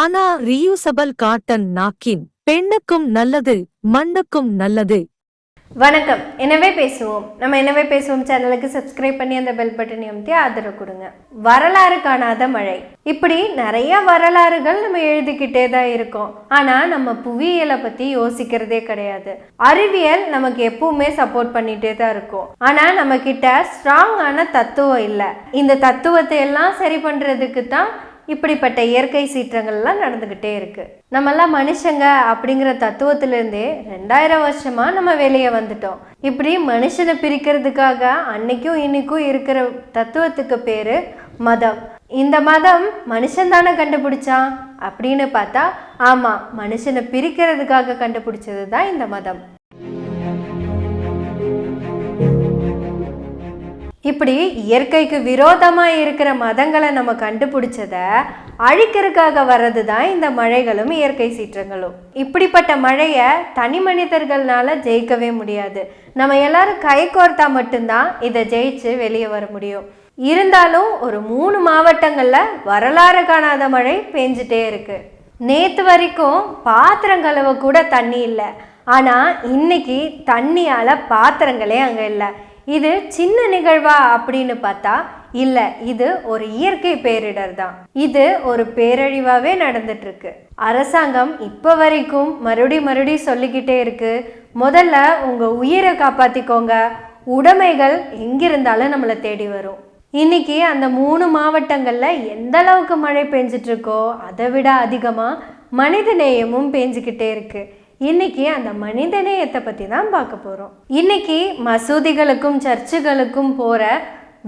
ஆனா reusable cotton நாக்கின் பெண்ணுக்கும் நல்லது மண்ணுக்கும் நல்லது. வணக்கம். எனவே பேசுவோம். நம்ம எனவே பேசுவோம் சேனலுக்கு சப்ஸ்கிரைப் பண்ணி அந்த பெல் பட்டனை அமுத்தி ஆதரவு கொடுங்க. வரலாறு காணாத மழை. இப்படி நிறைய வரலாறுகள் நம்ம எழுதிக்கிட்டே தான் இருக்கோம். ஆனா நம்ம புவியியலை பத்தி யோசிக்கிறதே கிடையாது. அறிவியல் நமக்கு எப்பவுமே சப்போர்ட் பண்ணிட்டே தான் இருக்கும். ஆனா நம்ம கிட்ட ஸ்ட்ராங்கான தத்துவம் இல்லை. இந்த தத்துவத்தை எல்லாம் சரி பண்றதுக்கு தான் இப்படிப்பட்ட இயற்கை சீற்றங்கள்லாம் நடந்துக்கிட்டே இருக்குது நம்மெல்லாம் மனுஷங்க அப்படிங்கிற தத்துவத்திலேருந்தே ரெண்டாயிரம் வருஷமாக நம்ம வெளியே வந்துட்டோம். இப்படி மனுஷனை பிரிக்கிறதுக்காக அன்னைக்கும் இன்னைக்கும் இருக்கிற தத்துவத்துக்கு பேர் மதம். இந்த மதம் மனுஷன் தானே கண்டுபிடிச்சான் அப்படின்னு பார்த்தா ஆமாம் மனுஷனை பிரிக்கிறதுக்காக கண்டுபிடிச்சது தான் இந்த மதம். இப்படி இயற்கைக்கு விரோதமாக இருக்கிற மதங்களை நம்ம கண்டுபிடிச்சத அழிக்கிறதுக்காக வர்றது தான் இந்த மழைகளும் இயற்கை சீற்றங்களும். இப்படிப்பட்ட மழையை தனி மனிதர்கள்னால ஜெயிக்கவே முடியாது. நம்ம எல்லாரும் கை கோர்த்தா மட்டும்தான் இதை ஜெயிச்சு வெளியே வர முடியும். இருந்தாலும் ஒரு மூணு மாவட்டங்களில் வரலாறு காணாத மழை பெஞ்சிட்டே இருக்கு. நேற்று வரைக்கும் பாத்திரம் கழுவ கூட தண்ணி இல்லை. ஆனால் இன்னைக்கு தண்ணியால் பாத்திரங்களே அங்கே இல்லை. இது சின்ன நிகழ்வா அப்படின்னு பார்த்தா இல்லை இது ஒரு இயற்கை பேரிடர் தான். இது ஒரு பேரழிவாகவே நடந்துட்டு இருக்கு அரசாங்கம் இப்போ வரைக்கும் மறுபடி மறுபடி சொல்லிக்கிட்டே இருக்கு. முதல்ல உங்கள் உயிரை காப்பாற்றிக்கோங்க உடைமைகள் எங்கிருந்தாலும் நம்மளை தேடி வரும். இன்னைக்கு அந்த மூணு மாவட்டங்களில் எந்த அளவுக்கு மழை பெஞ்சிட்ருக்கோ அதை விட அதிகமாக மனித நேயமும் பெஞ்சிக்கிட்டே இருக்குது இன்னைக்கு அந்த மனித நேயத்தை பற்றி தான் பார்க்க போகிறோம் இன்னைக்கு மசூதிகளுக்கும் சர்ச்சுகளுக்கும் போகிற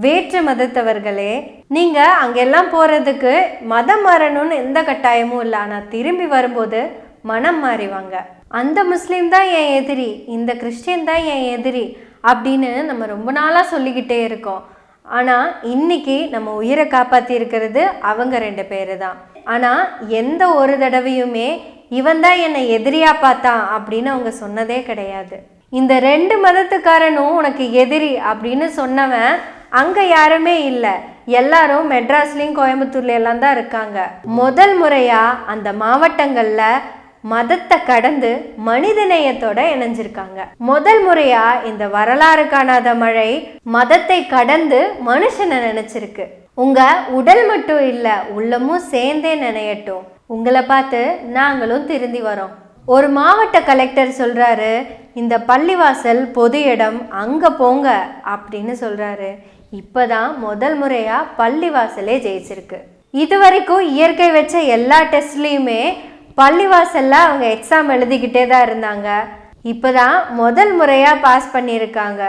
வேற்று மதத்தவர்களே நீங்கள் அங்கெல்லாம் போகிறதுக்கு மதம் மாறணும்னு எந்த கட்டாயமும் இல்லை. ஆனால் திரும்பி வரும்போது மனம் மாறிவாங்க. அந்த முஸ்லீம் தான் என் எதிரி இந்த கிறிஸ்டியன் தான் என் எதிரி அப்படின்னு நம்ம ரொம்ப நாளாக சொல்லிக்கிட்டே இருக்கோம். ஆனால் இன்னைக்கு நம்ம உயிரை காப்பாற்றி இருக்கிறது அவங்க ரெண்டு பேர் தான். ஆனால் எந்த ஒரு தடவையுமே இவன் தான் என்னை எதிரியா பார்த்தான் அப்படின்னு அவங்க சொன்னதே கிடையாது. இந்த ரெண்டு மதத்துக்காரனும் உனக்கு எதிரி அப்படின்னு சொன்னவன் அங்கே யாருமே இல்லை. எல்லாரும் மெட்ராஸ்லேயும் கோயம்புத்தூர்ல எல்லாம் தான் இருக்காங்க. முதல் முறையாக அந்த மாவட்டங்களில் மதத்தை கடந்து மனிதநேயத்தோட இணைஞ்சிருக்காங்க. முதல் முறையா இந்த வரலாறு காணாத மழை மதத்தை கடந்து மனுஷனை நினைச்சிருக்கு. உங்க உடல் மட்டும் இல்ல உள்ளமும் சேர்ந்தே நினையட்டும். உங்களை பார்த்து நாங்களும் திருந்தி வரோம். ஒரு மாவட்ட கலெக்டர் சொல்கிறாரு இந்த பள்ளிவாசல் பொது இடம் அங்கே போங்க அப்படின்னு சொல்கிறாரு இப்போ தான் முதல் முறையாக பள்ளிவாசலே ஜெயிச்சிருக்கு. இது வரைக்கும் இயற்கை வச்ச எல்லா டெஸ்ட்லேயுமே பள்ளிவாசலில் அவங்க எக்ஸாம் எழுதிக்கிட்டே தான் இருந்தாங்க. இப்போ தான் முதல் முறையாக பாஸ் பண்ணியிருக்காங்க.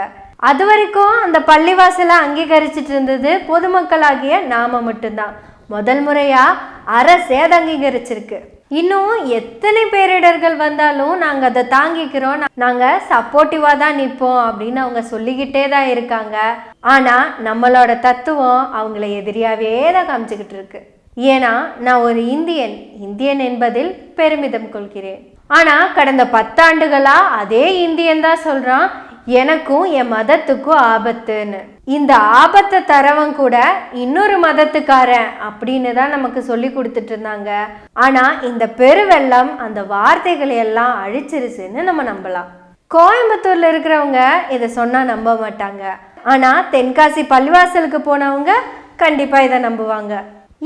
அது வரைக்கும் அந்த பள்ளிவாசலை அங்கீகரிச்சிட்டு இருந்தது பொதுமக்களாகிய நாம மட்டும்தான். முதல் முறையாக அரசே அதை அங்கீகரிச்சிருக்கு. இன்னும் எத்தனை பேரிடர்கள் வந்தாலும் நாங்கள் அதை தாங்கிக்கிறோம். நாங்கள் சப்போர்ட்டிவாக தான் நிற்போம் அப்படின்னு அவங்க சொல்லிக்கிட்டே தான் இருக்காங்க. ஆனால் நம்மளோட தத்துவம் அவங்கள எதிரியாவே தான் காமிச்சுக்கிட்டு இருக்கு. ஏன்னா நான் ஒரு இந்தியன். இந்தியன் என்பதில் பெருமிதம் கொள்கிறேன். ஆனால் கடந்த பத்தாண்டுகளா அதே இந்தியன் தான் சொல்கிறான் எனக்கும் என் மதத்துக்கும் ஆபத்துன்னு. இந்த ஆபத்தை தரவன் கூட இன்னொரு மதத்துக்காரன் அப்படின்னு தான் நமக்கு சொல்லி கொடுத்துட்டு இருந்தாங்க. ஆனா இந்த பெருவெள்ளம் அந்த வார்த்தைகளை எல்லாம் அழிச்சிருச்சுன்னு நம்ம நம்பலாம். கோயம்புத்தூர்ல இருக்கிறவங்க இதை சொன்னா நம்ப மாட்டாங்க. ஆனா தென்காசி பள்ளிவாசலுக்கு போனவங்க கண்டிப்பா இதை நம்புவாங்க.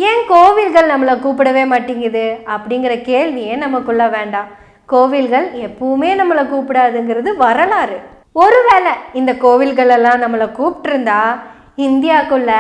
ஏன் கோவில்கள் நம்மளை கூப்பிடவே மாட்டேங்குது அப்படிங்கிற கேள்வியே நமக்குள்ள வேண்டாம். கோவில்கள் எப்பவுமே நம்மளை கூப்பிடாதுங்கிறது வரலாறு. ஒருவேளை இந்த கோவில்களெல்லாம் நம்மளை கூப்பிட்டுருந்தா இந்தியாக்குள்ள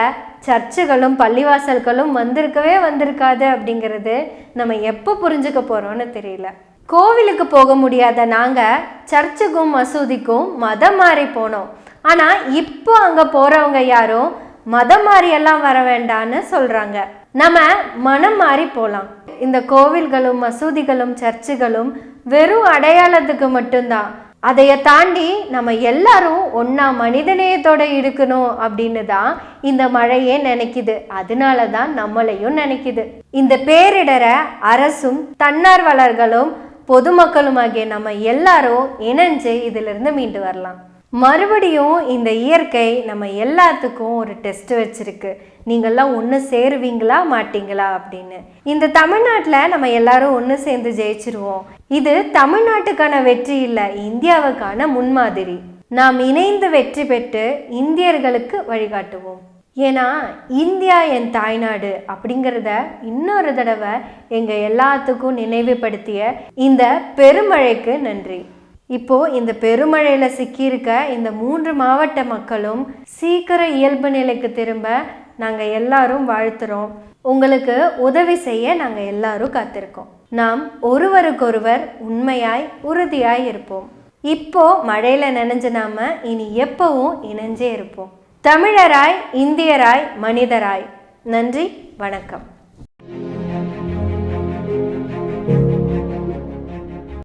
சர்ச்சுகளும் பள்ளிவாசல்களும் வந்திருக்கவே வந்திருக்காது அப்படிங்கிறது நம்ம எப்போ புரிஞ்சுக்க போகிறோம்னு தெரியல. கோவிலுக்கு போக முடியாத நாங்கள் சர்ச்சுக்கும் மசூதிக்கும் மதம் மாறி போனோம். ஆனால் இப்போ அங்கே போகிறவங்க யாரும் மதம் மாறியெல்லாம் வர வேண்டான்னு சொல்கிறாங்க நம்ம மனம் மாறி போகலாம் இந்த கோவில்களும் மசூதிகளும் சர்ச்சுகளும் வெறும் அடையாளத்துக்கு மட்டும்தான். அதைய தாண்டி நம்ம எல்லாரும் ஒன்றா மனிதநேயத்தோடு இருக்கணும் அப்படின்னு தான் இந்த மழையே நினைக்குது. அதனால தான் நம்மளையும் நினைக்குது. இந்த பேரிடரை அரசும் தன்னார்வலர்களும் பொதுமக்களும் ஆகிய நம்ம எல்லாரும் இணைஞ்சு இதிலிருந்து மீண்டு வரலாம். மறுபடியும் இந்த இயற்கை நம்ம எல்லாத்துக்கும் ஒரு டெஸ்ட் வச்சிருக்கு. நீங்கள்லாம் ஒன்று சேருவீங்களா மாட்டீங்களா அப்படின்னு. இந்த தமிழ்நாட்டில் நம்ம எல்லாரும் ஒன்று சேர்ந்து ஜெயிச்சிருவோம். இது தமிழ்நாட்டுக்கான வெற்றி இல்லை இந்தியாவுக்கான முன்மாதிரி. நாம் இணைந்து வெற்றி பெற்று இந்தியர்களுக்கு வழிகாட்டுவோம். ஏன்னா இந்தியா என் தாய்நாடு அப்படிங்கிறத இன்னொரு தடவை எங்கள் எல்லாத்துக்கும் நினைவுபடுத்திய இந்த பெருமழைக்கு நன்றி. இப்போது இந்த பெருமழையில் சிக்கியிருக்க இந்த மூன்று மாவட்ட மக்களும் சீக்கிரம் இயல்பு நிலைக்கு திரும்ப நாங்கள் எல்லாரும் வாழ்த்துறோம். உங்களுக்கு உதவி செய்ய நாங்கள் எல்லாரும் காத்திருக்கோம். நாம் ஒருவருக்கொருவர் உண்மையாய் உறுதியாய் இருப்போம். இப்போ மழையில நனைஞ்ச நாம இனி எப்பவும் இணைஞ்சே இருப்போம். தமிழராய் இந்தியராய் மனிதராய். நன்றி வணக்கம்.